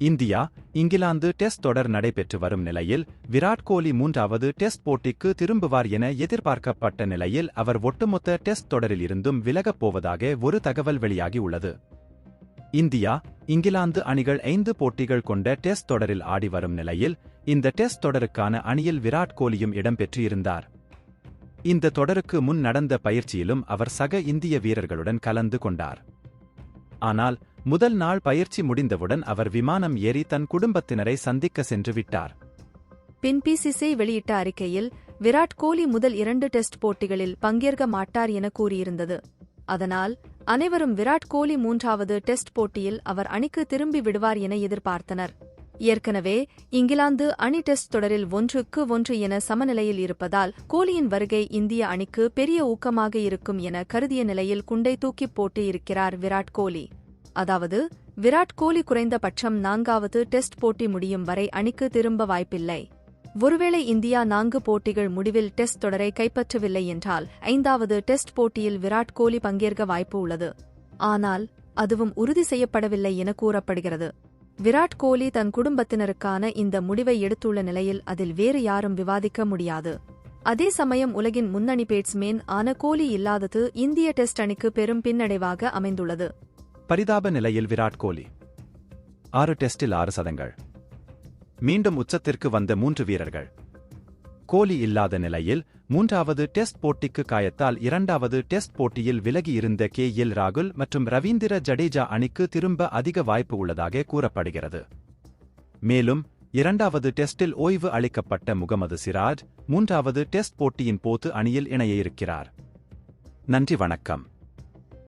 India England test தொடர் நடைபெற்று வரும் நிலையில் விராட் கோலி மூன்றாவது டெஸ்ட் போட்டிக்கு திரும்புவார் என எதிர்பார்க்கப்பட்ட நிலையில் அவர் ஒட்டுமொத்த டெஸ்ட் தொடரில் இருந்தும் விலகப் போவதாக ஒரு தகவல் வெளியாகியுள்ளது இந்தியா இங்கிலாந்து அணிகள் ஐந்து போட்டிகள் கொண்ட டெஸ்ட் தொடரில் ஆடி வரும் நிலையில் இந்த டெஸ்ட் தொடருக்கான அணியில் விராட் கோலியும் இடம்பெற்று இருந்தார் இந்த தொடருக்கு முன் நடந்த பயிற்சியிலும் அவர் சக இந்திய வீரர்களுடன் கலந்து கொண்டார். ஆனால் முதல் நாள் பயிற்சி முடிந்தவுடன் அவர் விமானம் ஏறி தன் குடும்பத்தினரை சந்திக்க சென்று விட்டார். பின் பிசிசிஐ வெளியிட்ட அறிக்கையில் விராட் கோலி முதல் இரண்டு டெஸ்ட் போட்டிகளில் பங்கேற்க மாட்டார் என கூறியிருந்தது. அதனால் அனைவரும் விராட் கோலி மூன்றாவது டெஸ்ட் போட்டியில் அவர் அணிக்கு திரும்பி விடுவார் என எதிர்பார்த்தனர். ஏற்கனவே இங்கிலாந்து அணி டெஸ்ட் தொடரில் ஒன்றுக்கு ஒன்று என சமநிலையில் இருப்பதால் கோலியின் வருகை இந்திய அணிக்கு பெரிய ஊக்கமாக இருக்கும் என கருதிய நிலையில் குண்டை தூக்கிப் போட்டு இருக்கிறார் விராட் கோலி. அதாவது விராட் கோலி குறைந்தபட்சம் நான்காவது டெஸ்ட் போட்டி முடியும் வரை அணிக்கு திரும்ப வாய்ப்பில்லை. ஒருவேளை இந்தியா நான்கு போட்டிகள் முடிவில் டெஸ்ட் தொடரை கைப்பற்றவில்லை என்றால் ஐந்தாவது டெஸ்ட் போட்டியில் விராட் கோலி பங்கேற்க வாய்ப்பு உள்ளது. ஆனால் அதுவும் உறுதி செய்யப்படவில்லை என கூறப்படுகிறது. விராட் கோலி தன் குடும்பத்தினருக்கான இந்த முடிவை எடுத்துள்ள நிலையில் அதில் வேறு யாரும் விவாதிக்க முடியாது. அதே சமயம் உலகின் முன்னணி பேட்ஸ்மேன் ஆன கோலி இல்லாதது இந்திய டெஸ்ட் அணிக்கு பெரும் பின்னடைவாக அமைந்துள்ளது. பரிதாப நிலையில் விராட் கோலி. ஆறு டெஸ்டில் ஆறு சதங்கள். மீண்டும் உச்சத்திற்கு வந்த மூன்று வீரர்கள். கோலி இல்லாத நிலையில் மூன்றாவது டெஸ்ட் போட்டிக்கு காயத்தால் இரண்டாவது டெஸ்ட் போட்டியில் விலகியிருந்த கே எல் ராகுல் மற்றும் ரவீந்திர ஜடேஜா அணிக்கு திரும்ப அதிக வாய்ப்பு உள்ளதாக கூறப்படுகிறது. மேலும் இரண்டாவது டெஸ்டில் ஓய்வு அளிக்கப்பட்ட முகமது சிராஜ் மூன்றாவது டெஸ்ட் போட்டியின் போது அணியில் இணைய இருக்கிறார் நன்றி வணக்கம்.